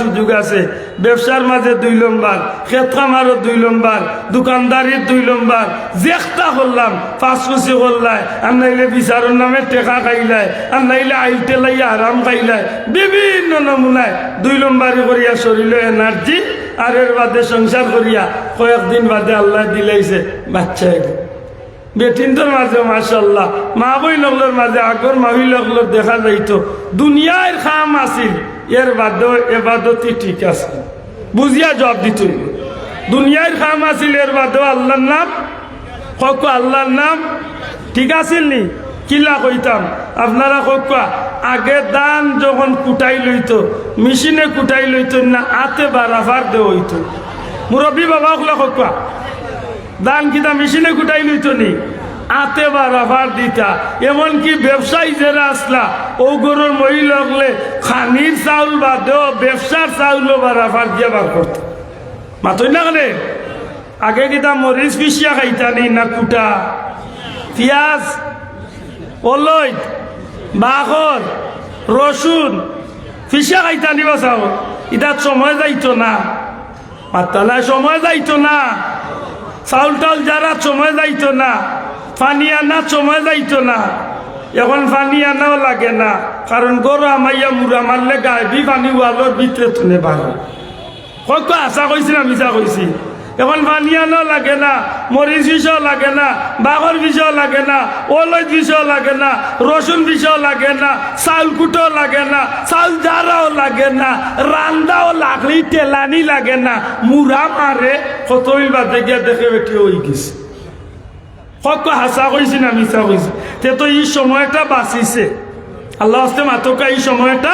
সুযোগ আছে। ব্যবসার মাঝে দুই নম্বর খেত খামারও দুই নম্বর, দোকানদারির দুই নম্বর। জেখটা করলাম করলাই আর নাইলে নামে টেকা খাইলাই আর নাইলে টেলাই আরাম খাইলাই বিভিন্ন নমুনায় দুই নম্বরই করিয়া শরীর এনার্জি আর এর বাদে সংসার করিয়া কয়েকদিন বাদে আল্লাহ দিলাইছে, বাচ্চা এগো। বেটিনটোর মাঝে মাসাল্লাহ মা বই লগলোর মাঝে আগর মাহি লগলোর দেখা যাইতো। দুনিয়ার খাম আছিল এর বাদ এবাদতি ঠিক আছে বুঝিয়া জবাব দিত দুনিয়ার খাম আছিল, এর বাদেও আল্লাহর নাম। কক আল্লাহর নাম। ঠিক আছিল নি? কিলা কইতাম আপনারা কক আগে দান যখন কুটাই লইত, মেশিনে কুটাই লইত, না আতে বা রাফার দে মুরব্বী বাবা ওগুলা কক দান কিতা মেশিনে কুটাই লইতো নি? আতে বা রাফার দিতা। এমনকি ব্যবসায়ী যারা আসলা ও গরুর মহিলা হলে খানির চাউল বা দেও ব্যবসার চাউলও বা রাফার দিয়ে বার করতো। মাতই না গেলে আগে কিতা মরিচ পিসিয়া খাইতানি না কুটা? পিঁয়াজ অলই বাখর রসুন ফিসা খাইতা নিবা চাও এটা সময় যাইতো না। মাতালা সময় যাইতো না। চাউল টাউল যারা সময় যাইতো না। পানি আনা সময় যাইতো না। এখন পানি আনাও লাগে না। কারণ গরু আমাইয়া মুড়া মারলে গায়ে বি পানি ওয়ালোর ভিতরে তুলে পারে কত আশা কইছি না মিছা কইছি? এখন পানি আনাও লাগে না, মরিচ বিষও লাগে না বাঘর বিষও লাগে না ওলই বিষও লাগে না রসুন বিষও লাগে না, চাউল কুটো লাগে না, চাউল জারাও লাগে না রান্দাও লাগলি, তেলানি লাগে না, মুড়া মারে কতই বাদে গিয়া দেখে বেটি হয়ে গেছে। কত হাসা কইছি না মিছা কইছি তে তো এই সময়টা বাঁচিছে। আল্লাহ হস্তে মাতকা এই সময়টা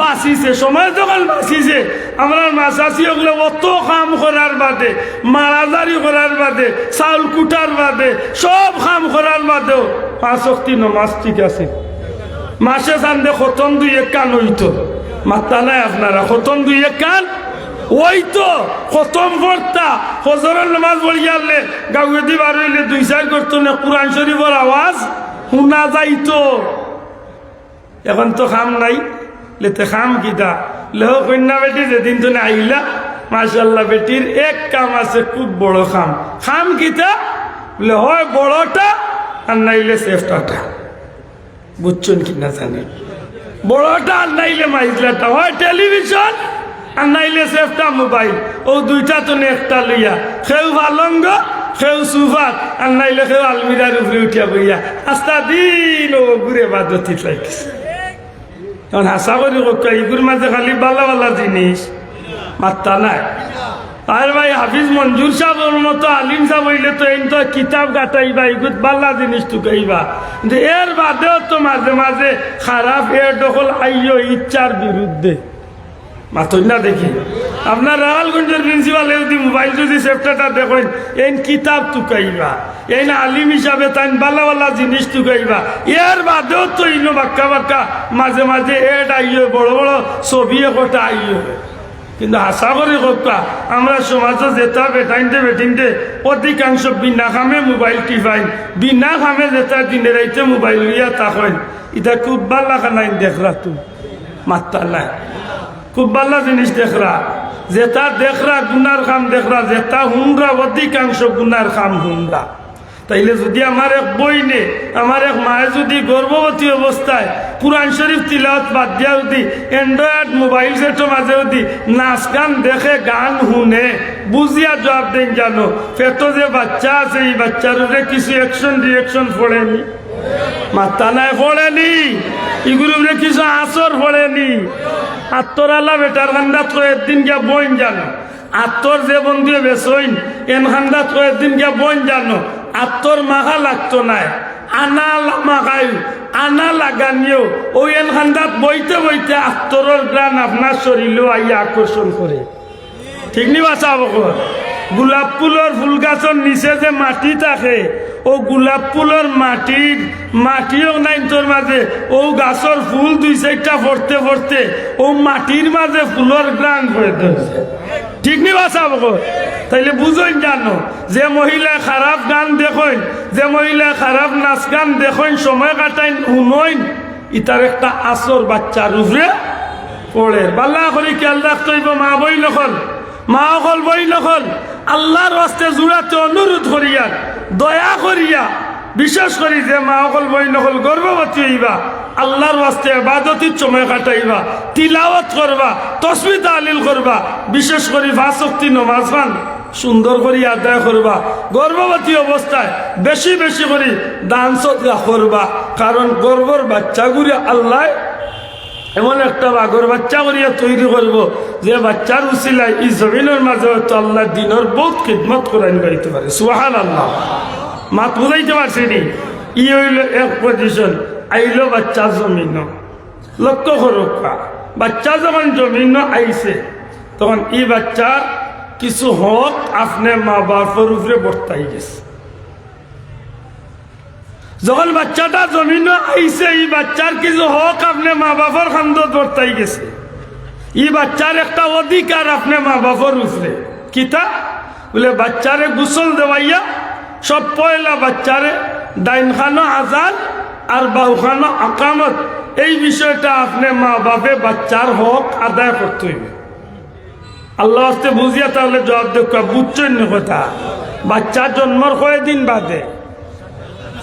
বাঁচিছে। সময় যখন বাঁচিছে, আমরা মাছাসি ওগুলো অত কাম করার বাদে, মারাজারি করার বাদে, চাউল কুটার বাদে, সব কাম করার বাদেও পাঁচ শক্তি নমাজ ঠিক আছে। মাসে চান্দে খতম দুই এক কান হইতো। মাত্তা নাই আপনারা, খতম দুই এক কান ওই তো খতম করতা। ফজরের নামাজ গেলে গাউয়ে দি বার হইলে দুই চার করতো না, কোরআন শরীফের আওয়াজ শোনা যাইতো। এখন তো খাম নাই, লেতে খাম কিতা লেহ কন্যা বেটি যেদিন তুমি আইলা মাশাল্লাহ বেটির এক কাম আছে, খুব বড় খাম। খাম কিতা বলে, হয় বড়টা আর নাইলে সেফটাটা বুঝছেন কি না জানেন বড়টা আর নাইলে মাইজলাটা। হয় টেলিভিশন মোবাইল। ও দুইটা তো একটা লইয়া। আর নাইলে উঠিয়া বইয়া। আস্তা দিন ও খালি বালা বালা জিনিস? মাত্তা নাই। আর ভাই, হাফিজ মঞ্জুর সাহেবের মতো আলিম সাহেব হইলে তো এই তো কিতাব গাটাইবা ইগুত বাল্লা জিনিস টুকাইবা কিন্তু এর বাদেও তো মাঝে মাঝে খারাপ এর দখল আইও ইচ্ছার বিরুদ্ধে। মাতই না দেখি। আপনার রাহালগঞ্জের প্রিন্সিপাল যদি মোবাইল যদি সেফটাটা দেখেন এই কিতাব টুকাইবা এই না আলিম হিসাবে তাই বালা বালা জিনিস টুকাইবা। এর বাদেও তো ইনো বাক্কা বাক্কা, মাঝে মাঝে এড আইও বড় বড় ছবি একটা আইও কিন্তু আশা করি কথা আমরা সমাজে যেটা বেটাইনতে বেটিনতে অধিকাংশ বিনা খামে মোবাইল টিফাইন বিনা খামে যেটা দিনে রাইতে মোবাইল লিয়া তাকেন এটা খুব ভালো লাগা নাই দেখরা তুমি মাত্তা নাই। খুব ভালো জিনিস দেখরা। যেটা দেখরা গুনার খাম দেখরা, যেটা হুমরা, অধিকাংশ গুনার খাম হুমরা। তাইলে যদি আমার এক বইনে, আমার এক মায়ে যদি গর্ভবতী অবস্থায় কোরআন শরীফ তিলাওয়াত বাদ দিয়া যদি অ্যান্ড্রয়েড মোবাইল সেটের মাঝে যদি নাচ গান দেখে, গান শুনে, বুঝিয়া জবাব দেন জানো, পেটো যে বাচ্চা আছে, এই বাচ্চার উপরে কিছু অ্যাকশন রিয়েকশন পড়েনি? মাত্তা নাই পড়েনি? এগুলো কিছু আসর পড়েনি? আত্মর আল্লাহ বেটার খান্দা তো একদিন গিয়া বইন জানো। আত্মর যে বন্ধু বেসইন, এন তো একদিন গিয়া বইন জানো। আত্মর মাখা লাগতো নাই। আনা মাখাই আনা লাগানিও। ওই এন খান্দাত বইতে বইতে আত্মরের গ্রান আপনার শরীরেও আইয়া আকর্ষণ করে। ঠিক নি বাঁচা গোলাপ ফুলের ফুল গাছের নিচে যে মাটি থাকে ও গোলাপ ফুলের মাটির মাটিও নাই তোর মাঝে ও গাছের ফুল দুই চারটা ফরতে ফরতে ও মাটির মাঝে ফুলের গ্রান হয়ে ধরছে ঠিক নি বাঁচা তাইলে বুঝইন জানো, যে মহিলা খারাপ গান দেখেন, যে মহিলা খারাপ নাচ গান দেখেন, সময় কাটাইন, শুনইন ইটার একটা আসর বাচ্চার উপরে পড়ে বাল্লা করি খেয়াল রাখতে মা বই নকল, মা অকল বই নকল আল্লাহর হস্তে জুড়াতে অনুরোধ করিয়া, দয়া করিয়া বিশেষ করি যে মা অকল বই নকল গর্ভবতী হইবা, আল্লাহর হস্তে বাদতির সময় কাটাইবা, তিলাওয়াত করবা তসমি তালিল করবা, বিশেষ করে ভাষক্তি নমাজ পান সুন্দর করে আদায় করবা, গর্ভবতী অবস্থায় বেশি বেশি করে দান সদকা করবা, কারণ গর্বর বাচ্চাগুলি আল্লাহ এমন একটা বাঘর বাচ্চা করিয়া তৈরি করব যে বাচ্চার উচিলায় এই জমিনের মাঝে হয়তো আল্লাহ দিনের বহুত খিদমত করাইন গাইতে পারে। সুহান আল্লাহ মাত বুঝাইতে পারছি নি? ই হইল এক পজিশন আইলো বাচ্চা জমিন। লক্ষ্য করুকা বাচ্চা যখন জমিন আইছে, তখন এই বাচ্চার কিছু হক আপনি মা বাপের উপরে বর্তাই গেছে। যখন বাচ্চাটা জমিন আইছে, এই বাচ্চার কিছু হক আপনি মা বাবার খান্দত বর্তাই গেছে। ই বাচ্চার একটা অধিকার আপনি মা বাবার উপরে। কিতা? বলে বাচ্চারে গুসল দেওয়াইয়া সব পয়লা বাচ্চারে ডাইন খানো আজান আর বাউখানো আকামত। এই বিষয়টা আপনি মা বাপে বাচ্চার হক আদায় করতে হইবে। আল্লাহ হস্তে বুঝিয়া তাহলে জবাব দেখা বুঝছেন কথা। বাচ্চার জন্মর কয়দিন বাদে?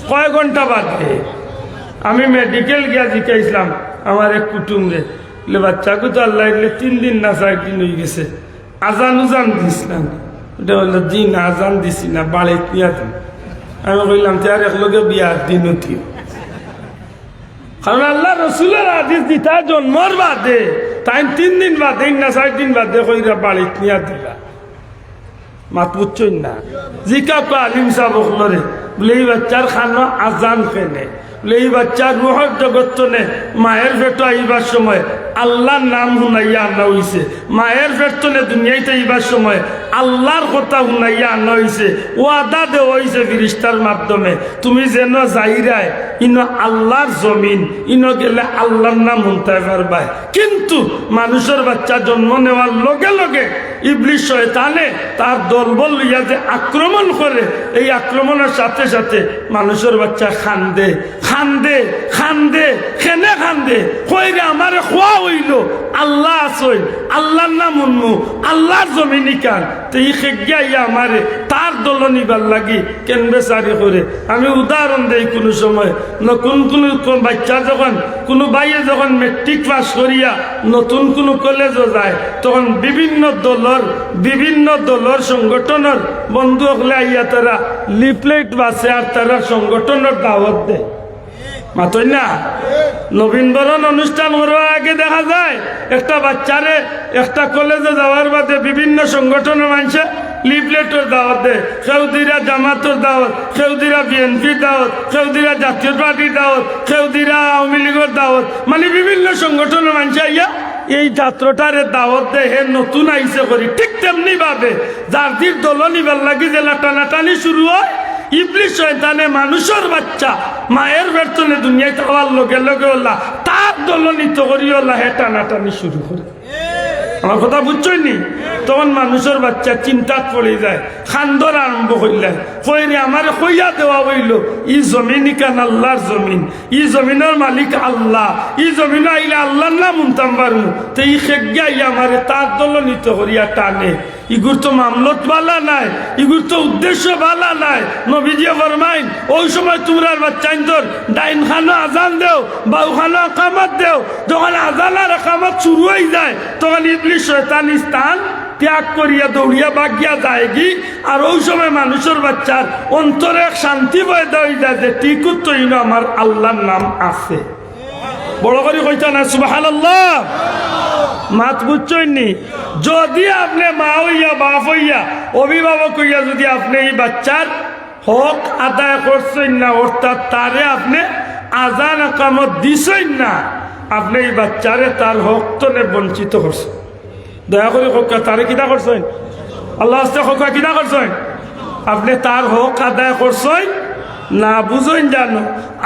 কয় ঘণ্টা বাদে? আমি মেডিকেল গিয়া জিকাইছিলাম আমার এক কুটুমরে বলে বাচ্চাকে তো আল্লাহ এগুলো তিন দিন না চার দিন হয়ে গেছে। আজান উজান দিস না। বলল না, আজান দিছি না বাড়ি নিয়া দিন। আমি কইলাম তার একলগে বিয়ার দিন উঠিও কারণ আল্লাহ রসুলের আদিস দিতা, জন্মর বাদে তাই তিন দিন বাদে, না চার দিন বাদে কইরা বাড়িত নিয়া দিলা। মাত বুঝছই না। জিকা কো আলিম সাহেব ওখলরে বলে এই বাচ্চার খানো আজান ফেনে বলে এই বাচ্চার রুহর জগৎ মায়ের ভেটো আইবার সময় আল্লাহর নাম শুনাইয়া আনা হইছে। মায়ের ভেটনে দুনিয়াইতে আইবার সময় আল্লাহর কথা শুনাইয়া আনা হইছে। ও আদা দেওয়া হইছে ফিরিস্তার মাধ্যমে। তুমি যেন যাইরায়, ইন আল্লাহর জমিন, ইন গেলে আল্লাহর নাম শুনতে পারবাই কিন্তু মানুষের বাচ্চা জন্ম নেওয়ার লগে লগে ইবলিশ শয়তানে তার দলবল লইয়া যে আক্রমণ করে, এই আক্রমণের সাথে সাথে মানুষের বাচ্চা খান্দে খান্দে খান্দে, খেনে খান্দে, কইরে আমারে খোয়া হইল? আল্লাহ আসই আল্লাহর নাম উন্মু আল্লাহর জমিনি কান তো ই খেগিয়া আমারে, তার দল নিবার লাগি কেন বেচারি করে? আমি উদাহরণ দেই কোনো সময়। নতুন কোনো কোন বাচ্চা যখন, কোনো বাইয়ে যখন মেট্রিক পাস করিয়া নতুন কোনো কলেজও যায়, তখন বিভিন্ন দলর বিভিন্ন দলর সংগঠনের বন্ধু হলে আইয়া তারা লিফলেট বাসে আর তারা সংগঠনের দাওয়াত দেয়। মাতই না নবীন অনুষ্ঠান করার আগে দেখা যায়, একটা বাচ্চারে একটা কলেজে যাওয়ার বাদে বিভিন্ন সংগঠনের মানুষে লিফলেটের দাওয়াত দেয়, সৌদিরা জামাতের দাওয়াত, সৌদিরা বিএনপির দাওয়াত, সৌদিরা জাতীয় পার্টির দাওয়াত, সৌদিরা আওয়ামী লীগের দাওয়াত মানে বিভিন্ন সংগঠনের মানুষ আইয়া এই ছাত্রটারে দাওয়াত দেয়, হে নতুন আইসে করি, ঠিক তেমনি ভাবে জাতির দল নিবার লাগি যে টানাটানি শুরু হয় ইবলিশ শয়তানে মানুষের বাচ্চা, মায়ের বেতনে দুনিয়ায় হওয়ার লগে লগে ওলা, তার দলনিত করি ওলা, হে টানাটানি শুরু করে। আমার কথা বুঝছই নি? তখন মানুষের বাচ্চা চিন্তাত পড়ে যায় খান্দর আরম্ভ করলেন কইরে, আমার কইয়া দেওয়া হইল, ই জমিন কান আল্লাহর জমিন? ই জমিনের মালিক আল্লাহ। ই জমিন আইলে আল্লাহর না উনতাম পারু তো ই খেগিয়া ই আমারে তার দলনিত করিয়া টানে। ইগুর তো মামলত বালা নাই, ইগুর তো উদ্দেশ্য বালা নাই। নবীজিয়া ফরমাইন, ওই সময় তোমরার বাচ্চাইন তোর ডাইন খানো আজান দেও, বাউ খানো কামাত দেও। যখন আজান আর কামাত শুরু হয়ে যায়, তখন ইবলিশ, শয়তান স্থান ত্যাগ করিয়া দৌড়িয়া বাগিয়া যায় আর ওই সময় মানুষের বাচ্চার অন্তরে শান্তি বয়ে যায় যে টিকুত তো ইনো আমার আল্লাহর নাম আছে। বড় করে কইতা না সুবাহান মাত বুঝছইনি যদি আপনি মা হইয়া, বাপ হইয়া, অভিভাবক হইয়া যদি আপনি এই বাচ্চার হক আদায় করছেন না, অর্থাৎ তারে আপনি আজান আকামত দিছেন না, আপনি এই বাচ্চারে তার হক তো বঞ্চিত করছেন দয়া করে হকা তারে কিনা করছেন? আল্লাহ আস্তে হকা কিনা করছেন? আপনি তার হক আদায় করছেন, না বুঝেন জানো,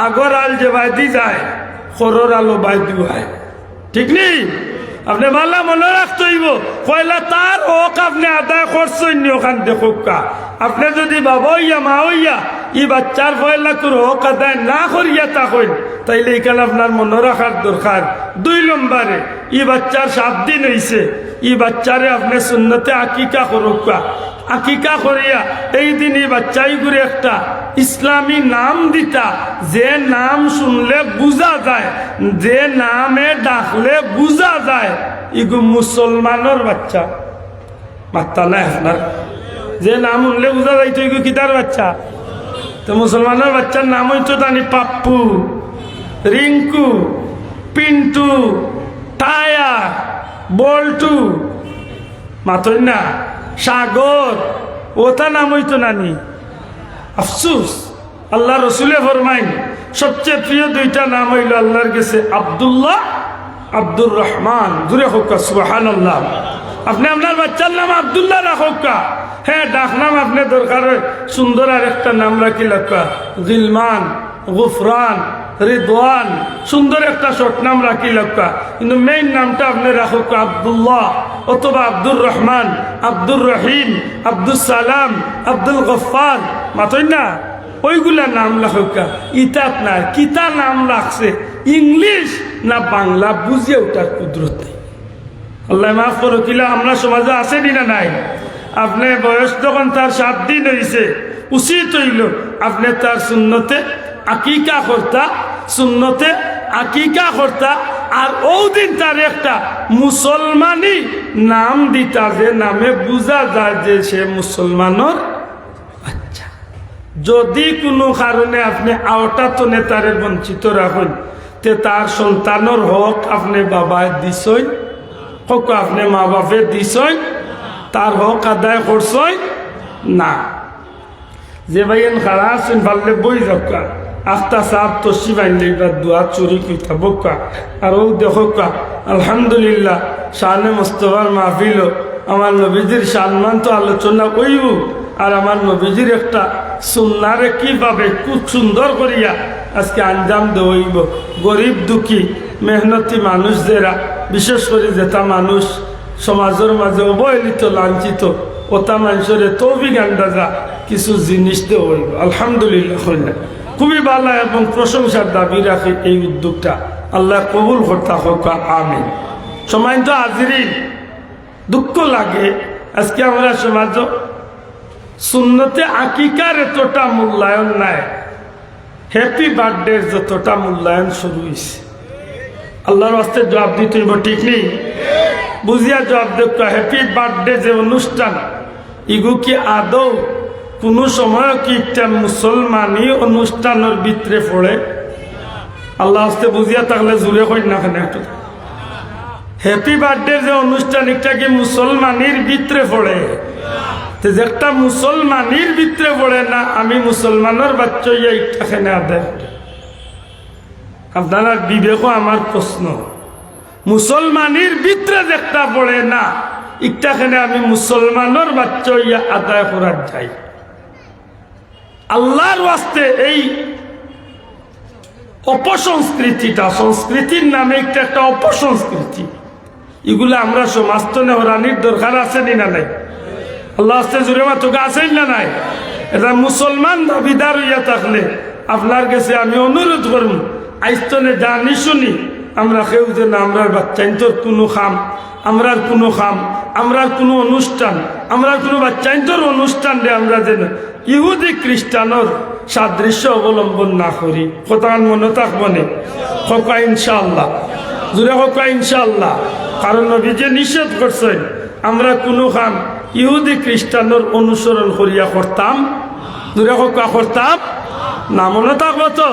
আগর আল যে বাইদি যায়, খরর আলো বাইদি হয়। ঠিক নেই আপনি মাল্লা মনে রাখতে হইব, কয়লা তার হক আপনি আদায় করছেন ওখান দেখুক আপনি যদি বাবা হইয়া, মা হইয়া, ই বাচ্চার পয়লা করে হক আদায় না করিয়া তা তাইলে এখানে আপনার মনে রাখার দরকার। দুই নম্বরে ই বাচ্চার সাত দিন হয়েছে ই বাচ্চারে আপনি সুন্নতে আকিকা করুকা আকিকা করিয়া এই দিন এই বাচ্চাই করে একটা ইসলামী নাম দিতা। যে নাম শুনলে বুঝা যায়, যে নামে ডাকলে বুঝা যায়। ইগু মুসলমানের বাচ্চা। মাত্তা নাই আপনার যে নাম শুনলে বুঝা যায়, তো ইগু কিতার বাচ্চা? তো মুসলমানের বাচ্চার নাম হইতো জানি পাপ্পু, রিঙ্কু, পিন্টু টায়া, বল্টু মাতই না সাগর, ওটা নাম হইতো নানি। আফসুস, আল্লাহ রসুলে ফরমাইন, সবচেয়ে প্রিয় দুইটা নাম হইল আল্লাহর কাছে আবদুল্লাহ, আব্দুর রহমান। দূরে হোক সুবাহান আল্লাহ আপনি আপনার বাচ্চার নাম আবদুল্লাহ রাখোকা হ্যাঁ ডাক নাম আপনি দরকার সুন্দর আর একটা নাম রাখি লাকা গিলমান গুফরান। রিদওয়ান, সুন্দর একটা শর্ট নাম রাখি লাকা কিন্তু মেইন নামটা আপনি রাখুক আবদুল্লাহ অথবা আব্দুর রহমান, আব্দুর রহিম আব্দুল সালাম, আব্দুল গফার মাতই না? ওইগুলা নাম লেখকা ইতাত না, কিতা নাম লাগছে ইংলিশ না বাংলা? বুঝিয়ে ওটার কুদরত নেই। আল্লাহ মাফ করো, কিলা আমরা সমাজে আসেনি না নাই? আপনি বয়স যখন তার সাত দিন হয়েছে উচিত হইল আপনি তার শূন্যতে আকিকা কর্তা শূন্যতে আকিকা কর্তা, আর ও দিন তার একটা মুসলমানি নাম দিতা যে নামে বুঝা যায় যে সে মুসলমানের আচ্ছা যদি কোনো কারণে আপনি আওটা তো নেতারে বঞ্চিত রাখুন, তে তার সন্তানের হক আপনি বাবায় দিছই হক আপনি মা বাপে দিছই তার হক আদায় করছই না। যে ভাইয়েন খারা আছেন বই যাকা বকা। আর ও আলহামদুলিল্লাহ আমার নবীজির তো আলোচনা কইব আর আমার নবীজির একটা সুন্নারে কীভাবে খুব সুন্দর করিয়া আজকে আঞ্জাম দেওয়াইব। গরিব দুঃখী, মেহনতি মানুষ যারা, বিশেষ করে যেটা মানুষ, সমাজের মাঝে অবহেলিত, লাঞ্ছিত ওটা মানুষের তৌফিক আন্দাজা কিছু জিনিস দেওয়াইব। আলহামদুলিল্লাহ খুবই ভালো এবং প্রশংসার দাবি রাখে এই উদ্যোগটা। আল্লাহ কবুল কর্তা হোক, আমিন। সময় তো হাজিরিন দুঃখ লাগে। আজকে আমরা সমাজ শূন্যতে আকিকার এতটা মূল্যায়ন নাই। হ্যাপি বার্থডের যতটা মূল্যায়ন শুরু হয়েছে আল্লাহর আস্তে জবাব দিতে হইব, ঠিক নেই? বুঝিয়া জবাব দেখ হ্যাপি বার্থডে যে অনুষ্ঠান, ইগু কি আদৌ কোনো সময় কি একটা মুসলমানি অনুষ্ঠানের ভিতরে পড়ে? আল্লাহ আস্তে বুঝিয়া থাকলে জুড়ে কই না কেন একটু হ্যাপি বার্থডে যে অনুষ্ঠান, একটা কি মুসলমানির ভিতরে পড়ে? যে একটা মুসলমানির ভিতরে পড়ে না, আমি মুসলমানের বাচ্চা ইয়া একটা খেনে আদায় আপনার বিবেকও আমার প্রশ্ন। মুসলমানির ভিতরে একটা পড়ে না ইটাখানে আমি মুসলমানের বাচ্চা ইয়া আদায় করার যাই আল্লাহর ওয়াস্তে এই অপসংস্কৃতিটা, সংস্কৃতির নামে একটা একটা অপসংস্কৃতি। এগুলো আমরা সমাজ তো নেহরানির দরকার আছে নি না নাই? আল্লাহ আস্তে জুড়ে মা তোকে আছেন না নাই? এটা মুসলমান দাবিদার হইয়া থাকলে আপনার কাছে আমি অনুরোধ করব আইস্তনে জানি শুনি আমরা কেউ যে না আমরা বাচ্চাইন্তর কোনো খাম। আমরার কোনো খাম, আমরার কোনো অনুষ্ঠান, আমরার কোনো বাচ্চাইন্তর অনুষ্ঠান রে আমরা যেন ইহুদি খ্রিস্টানর সাদৃশ্য অবলম্বন না করি। কোথাও মনে থাকব নে হকা ইনশাল্লাহ জুড়ে হকা ইনশাল্লাহ কারণ নবী যে নিষেধ করছেন, আমরা কোনো খাম ইহুদি খ্রিস্টানর অনুসরণ করিয়া করতাম। দূরে হকা করতাম। না মনে থাকব তো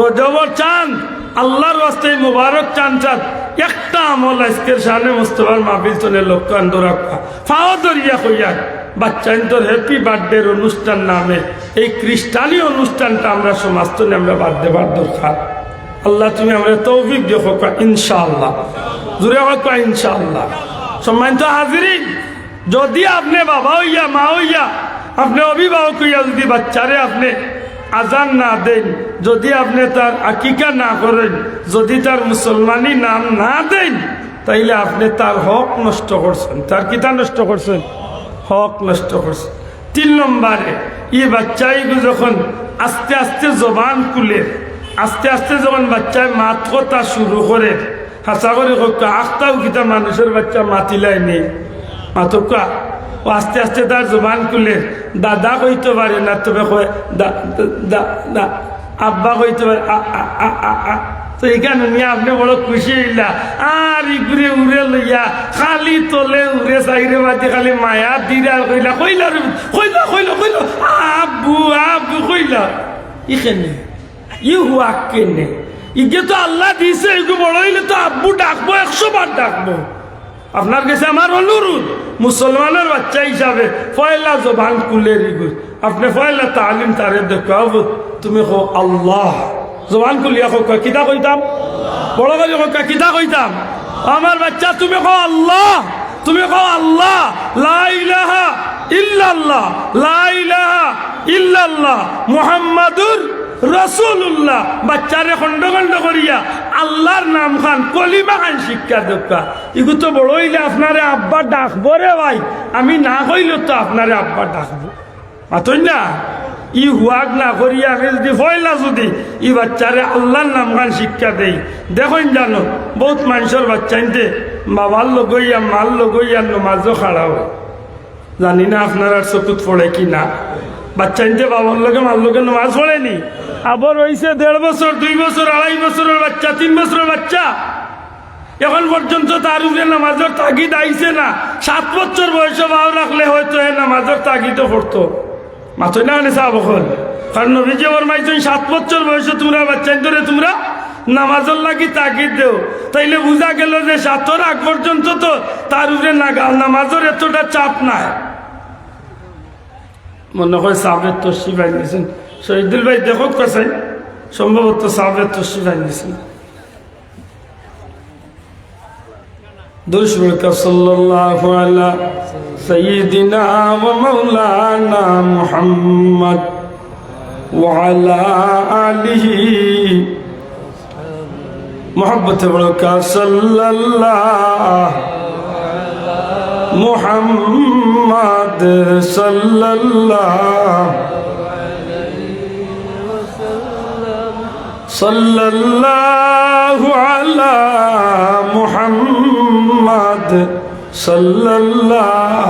রজবর চাঁদ, আল্লাহর রাস্তায় মুবারক চান চাঁদ। একটা আমল আজকের সামনে মুস্তফার মাহফিল চলে লক্ষ্য আন্দ রাখা ফাও দরিয়া হইয়া বাচ্চাইন্তর হ্যাপি বার্থডের অনুষ্ঠান নামে। এই খ্রিস্টানি অনুষ্ঠানটা আমরা সমাজ তো আমরা বাদ দেবার দরকার। আল্লাহ তুমি আমরা তৌফিক হোকা ইনশাআল্লাহ। জুড়ে হোকা ইনশাআল্লাহ। সম্মানিত হাজিরিন, যদি আপনি বাবা হইয়া, মা হইয়া, আপনি অভিভাবক হইয়া যদি বাচ্চারে আপনি আজান না দেন, যদি আপনি তার আকিকা না করেন, যদি তার মুসলমানি নাম না দেন, তাইলে আপনি তার হক নষ্ট করছেন। তার কিতা নষ্ট করছেন? হক নষ্ট করছেন। তিন নম্বরে, এই বাচ্চাইগু যখন আস্তে আস্তে জবান খুলে, আস্তে আস্তে যখন বাচ্চায় মাত কথা শুরু করে, হাসা করে আখতাও কিতা মানুষের বাচ্চা মাতিলাই নেই। মাতকা ও আস্তে আস্তে তার জবান খুলে, দাদা কইতে পারে না, তবে আব্বা কইতে পারে তো এখানে নিয়ে আপনি বড় খুশি হইলা। আর ইগুরে উড়ে লইয়া, খালি তলে উড়ে সাইরে মাঝে খালি মায়া দিরা কইলা কইলা কইলা কইলা কইলা, আব্বু আব্বু, কইলা। ইখানে ই হুয়া কেনে? ইগে তো আল্লাহ দিছে এগু বড় হইলে তো আব্বু ডাকবো, একশো বার ডাকবো। আপনার কাছে আমার অনুরোধ, মুসলমানের বাচ্চা হিসাবে ফয়লা জবান কুলে রিগুজ আপনি ফয়লা তালিম তারে দেখাব, তুমি কো আল্লাহ। জবান কুলিয়া কো কিতা কইতাম? বড় করে কো কিতা কইতাম? আমার বাচ্চা, তুমি কো আল্লাহ, তুমি কো আল্লাহ, লা ইলাহা ইল্লাল্লাহ, লা ইলাহা ইল্লাল্লাহ, মুহাম্মাদুর রসুল্লাহ বাচ্চারে খন্ড খন্ড করিয়া আল্লাহর নাম খান, কলিমা খান শিক্ষা দক্ষা ইগু তো বড় হইলে আপনারে আব্বা ডাকবো রে ভাই। আমি না কইলে তো আপনারে আব্বা ডাকবো। মাতই না? ই হুয়াক না করিয়া আমি যদি ফয়লা যদি, ই বাচ্চারে আল্লাহর নাম খান শিক্ষা দেই। দেখুন জানো, বহুত মানুষের বাচ্চাইতে বাবার লগইয়া মাল লগইয়া নমাজও খাড়া হয়। জানি না আপনার চকুত পড়ে কি না বাচ্চা নিতে বাবার লোকে মার লোকে নামাজ পড়েনি। আবার হয়েছে দেড় বছর, দুই বছর, আড়াই বছরের বাচ্চা, তিন বছরের বাচ্চা। এখন পর্যন্ত তার উপরে নামাজের তাগিদ আইছে না। সাত বছর বয়সে ভাও রাখলে হয়তো এ নামাজের তাগিদও পড়তো। মাথই না আনে সাহ কারণ নবীজি ওর মাইছেন সাত বছর বয়সে তোমরা বাচ্চা ধরে তোমরা নামাজের লাগি তাগিদ দেও। তাইলে বোঝা গেল যে সাতর আগ পর্যন্ত তো তার উপরে নাগা- নামাজের এতটা চাপ নাই। মনে হয় সাবের তো ভাই নিয়েছেন শহীদুল ভাই দেখো কাছে সম্ভবত সাবের তসি ভাই নিয়েছেন দুশ্মক সাল্লাল্লাহু আলা সাইয়্যিদিনা সাল্লাল্লাহু আলা মুহাম্মদ সাল্লাল্লাহ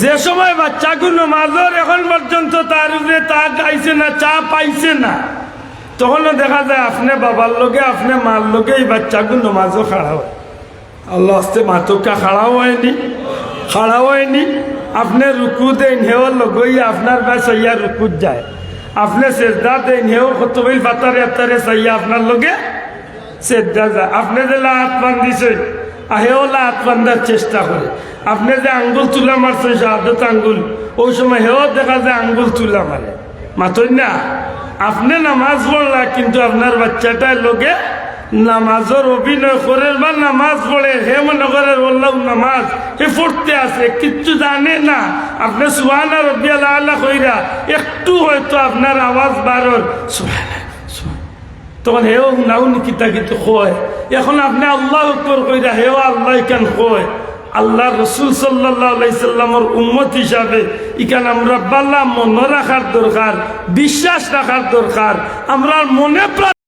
যে সময় বাচ্চা বাচ্চাগুলো মাজর এখন পর্যন্ত তার উপরে তা গাইছে না, চা পাইছে না, তখনও দেখা যায় আপনি বাবার লোকে আপনি মার লোকে এই বাচ্চা বাচ্চাগুলো মাজও খাড়া হয়। আল্লাহ আস্তে মাতকা খাড়া হয়নি খাড়া হয়নি। আপনি রুকু দেন হেও লগই আপনার বা সইয়া রুকুত যায়। আপনি সেজদা দেন কত কতবিল পাতারে আতারে চাইয়া আপনার লগে সেজদা যায়। আপনি যে লাত বান্ধিছে আহেও লাত বান্ধার চেষ্টা করে। আপনি যে আঙ্গুল তুলা মারছেন, শাহাদত আঙ্গুল, ওই সময় হেও দেখা যায় আঙ্গুল তুলা মারে। মাতই না? আপনি নামাজ পড়লা, কিন্তু আপনার বাচ্চাটার লোকে নামাজের অভিনয় করে বা নামাজ পড়ে হে মনে করে বললাম নামাজ হে পড়তে আছে কিচ্ছু জানে না। আপনি সুহানা রবিয়াল আল্লাহ কইরা, একটু হয়তো আপনার আওয়াজ বারর তখন হেও নাও নিকিতা কিন্তু কয়, এখন আপনি আল্লাহ উত্তর কইরা হেও আল্লাহ কেন কয়? আল্লাহ রসুল সাল্লাহামের উম্মত হিসাবে ইখান আমরা বাল্লা মনে রাখার দরকার, বিশ্বাস রাখার দরকার। আমরা মনে প্রার্থনা